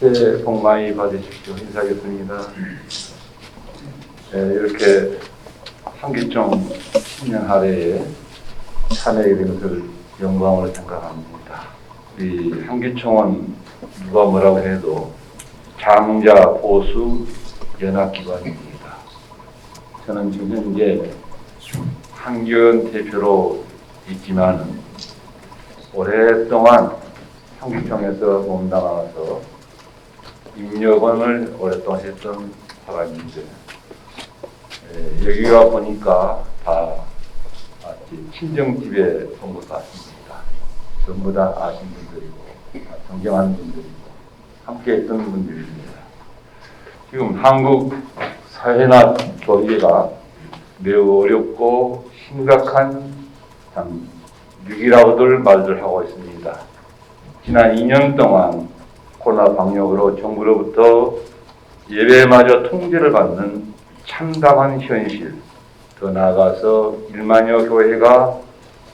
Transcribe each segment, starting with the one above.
새해 복 많이 받으십시오. 인사하겠습니다. 네, 이렇게 한기총 신년 하례에 참여하게 된 것을 영광으로 생각합니다. 이 한기총은 누가 뭐라고 해도 장자 보수 연합기관입니다. 저는 지금 현재 한교연 대표로 있지만 오랫동안 한기총에서 몸담아서 임력원을 오랫동안 했던 사람인데 에, 여기가 보니까 다 친정집에 온것 같습니다. 전부 다 아신 분들이고 존경하는 분들이고 함께 했던 분들입니다. 지금 한국 사회나 교계가 매우 어렵고 심각한 참 위기라고들 말들 하고 있습니다. 지난 2년 동안 코로나 방역으로 정부로부터 예배마저 통제를 받는 참담한 현실, 더 나아가서 1만여 교회가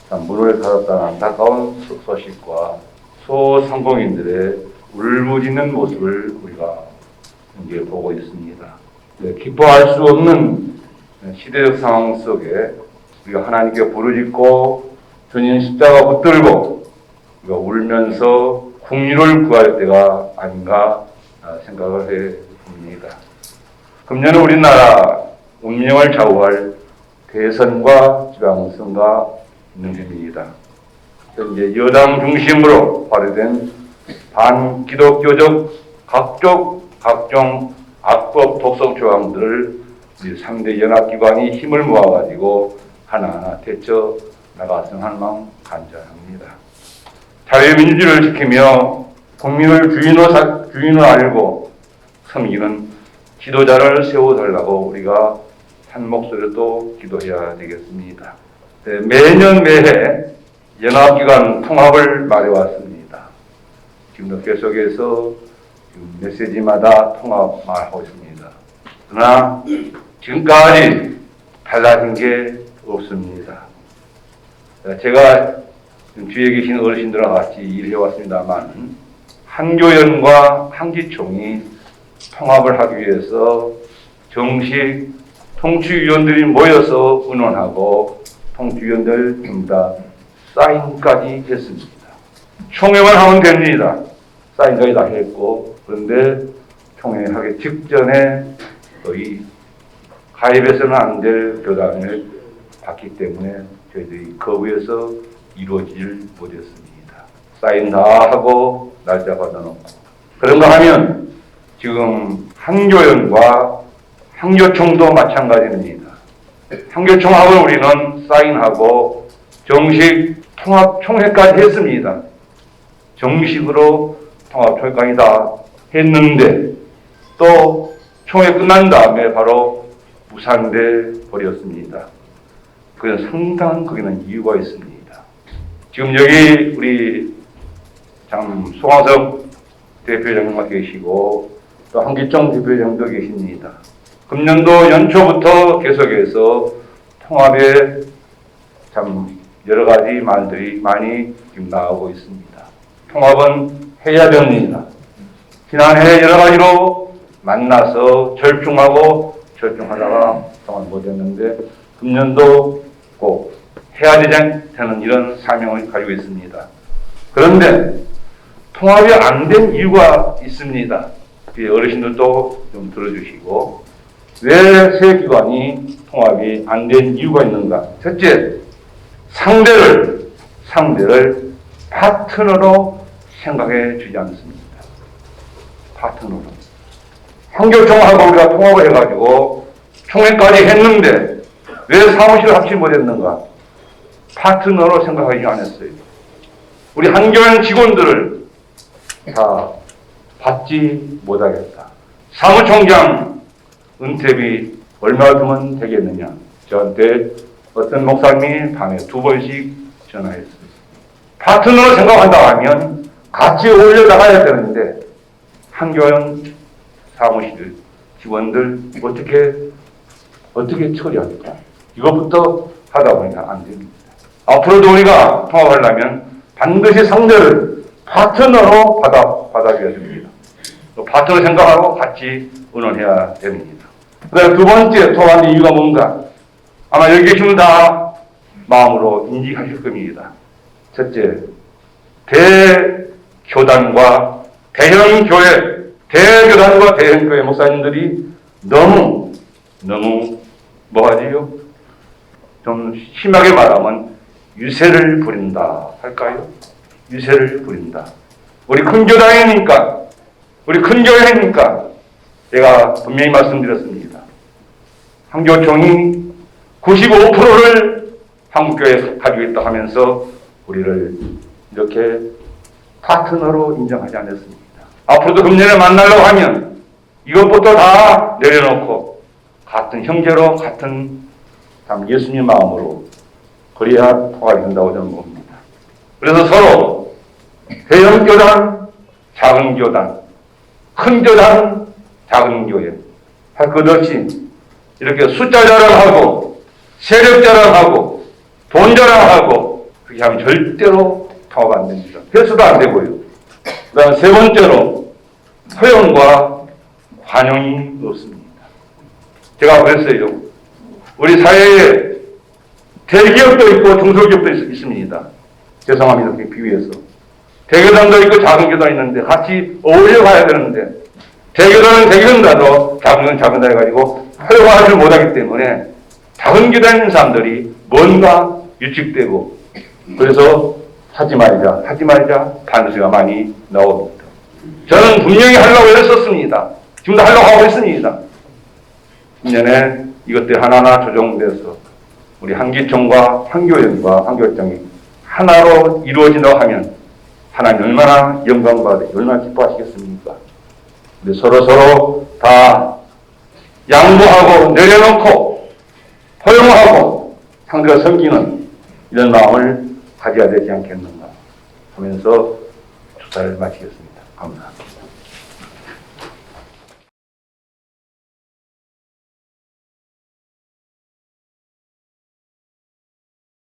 참 문을 닫았다는 안타까운 소- 소식과 소상공인들의 울부짖는 모습을 우리가 이제 보고 있습니다. 네, 기뻐할 수 없는 시대적 상황 속에 우리가 하나님께 부르짖고 전인 십자가 붙들고 우리가 울면서 국민을 구할 때가 아닌가 아, 생각을 해 봅니다. 금년은 우리나라 운명을 좌우할 대선과 지방선거가 있는 해입니다. 현재 여당 중심으로 발의된 반기독교적 각종 각종 악법 독성 조항들을 3대 연합기관이 힘을 모아가지고 하나하나 대처 나갔으면 하는 마음 간절합니다. 자유민주를 지키며 국민을 주인으로, 사- 주인으로 알고 섬기는 지도자를 세워달라고 우리가 한 목소리로 또 기도해야 되겠습니다. 네, 매년 매해 연합기관 통합을 말해왔습니다. 지금도 계속해서 지금 메시지마다 통합 말하고 있습니다. 그러나 지금까지 달라진 게 없습니다. 제가 뒤에 계신 어르신들과 같이 일해왔습니다만 한교연과 한기총이 통합을 하기 위해서 정식 통치위원들이 모여서 의논하고 통치위원들 전부 다 사인까지 했습니다. 총회만 하면 됩니다. 사인까지 다 했고 그런데 총회하기 직전에 거의 가입해서는 안 될 교단을 받기 때문에 저희들이 거부해서 이루어지질 못했습니다. 사인 다 하고 날짜 받아놓고 그런가 하면 지금 한교연과 한교총도 마찬가지입니다. 한교총합을 우리는 사인하고 정식 통합 총회까지 했습니다. 정식으로 통합 총회까지 다 했는데 또 총회 끝난 다음에 바로 무산돼 버렸습니다. 그는 상당한 거기는 이유가 있습니다. 지금 여기 우리 참 송화석 대표장님과 계시고 또 한기총 대표장도 계십니다. 금년도 연초부터 계속해서 통합에 참 여러 가지 말들이 많이 지금 나오고 있습니다. 통합은 해야 됩니다. 지난해 여러 가지로 만나서 절충하고 절충하다가 통합 못했는데 금년도 꼭 해야 되는 이런 사명을 가지고 있습니다. 그런데 통합이 안 된 이유가 있습니다. 이 어르신들도 좀 들어주시고 왜 세 기관이 통합이 안 된 이유가 있는가? 첫째, 상대를 상대를 파트너로 생각해 주지 않습니다. 파트너로. 한교총하고 우리가 통합을 해가지고 총회까지 했는데 왜 사무실을 합치 못했는가? 파트너로 생각하지 않았어요. 우리 한교연 직원들을 다 받지 못하겠다. 사무총장 은퇴비 얼마 주면 되겠느냐? 저한테 어떤 목사님이 밤에 두 번씩 전화했어요. 파트너로 생각한다 하면 같이 올려나가야 되는데 한교연 사무실 직원들 어떻게 어떻게 처리할까? 이것부터 하다 보니까 안 됩니다. 앞으로도 우리가 통합하려면 반드시 상대를 파트너로 받아, 받아줘야 됩니다. 또 파트너 생각하고 같이 의논해야 됩니다. 그다음 두 번째 토하는 이유가 뭔가 아마 여기 계시면 다 마음으로 인식하실 겁니다. 첫째, 대교단과 대형교회, 대교단과 대형교회 목사님들이 너무, 너무, 뭐하지요? 좀 심하게 말하면 유세를 부린다 할까요? 유세를 부린다. 우리 큰 교단이니까, 우리 큰 교회니까, 제가 분명히 말씀드렸습니다. 한교총이 95%를 한국교회에서 가지고 있다 하면서 우리를 이렇게 파트너로 인정하지 않았습니다. 앞으로도 금년에 만나려고 하면 이것부터 다 내려놓고 같은 형제로 같은 참 예수님 마음으로 그래야 통합이 된다고 저는 봅니다. 그래서 서로 대형 교단, 작은 교단, 큰 교단, 작은 교회 없이 이렇게 숫자 자랑하고 세력 자랑하고 돈 자랑하고 그렇게 하면 절대로 통합 안 됩니다. 회수도 안 되고요. 그다음 세 번째로 허용과 관용이 없습니다. 제가 그랬어요. 우리 사회에 대기업도 있고 중소기업도 있, 있습니다. 죄송합니다. 이렇게 비유해서. 대교단도 있고 작은 교단이 있는데 같이 어울려 가야 되는데 대교단은 대교단도 작은 건 작은 다 해가지고 활용하지 못하기 때문에 작은 교단에 있는 사람들이 뭔가 유축되고 그래서 하지 말자 하지 말자 반수가 많이 나옵니다. 저는 분명히 하려고 했었습니다. 지금도 하려고 하고 있습니다. 내년에 이것들 하나하나 조정돼서 우리 한기총과 한교연과 한교장이 하나로 이루어진다고 하면 하나님 얼마나 영광받으 얼마나 기뻐하시겠습니까? 우리 서로 서로 다 양보하고 내려놓고 허용하고 상대가 섬기는 이런 마음을 가져야 되지 않겠는가 하면서 주사를 마치겠습니다. 감사합니다.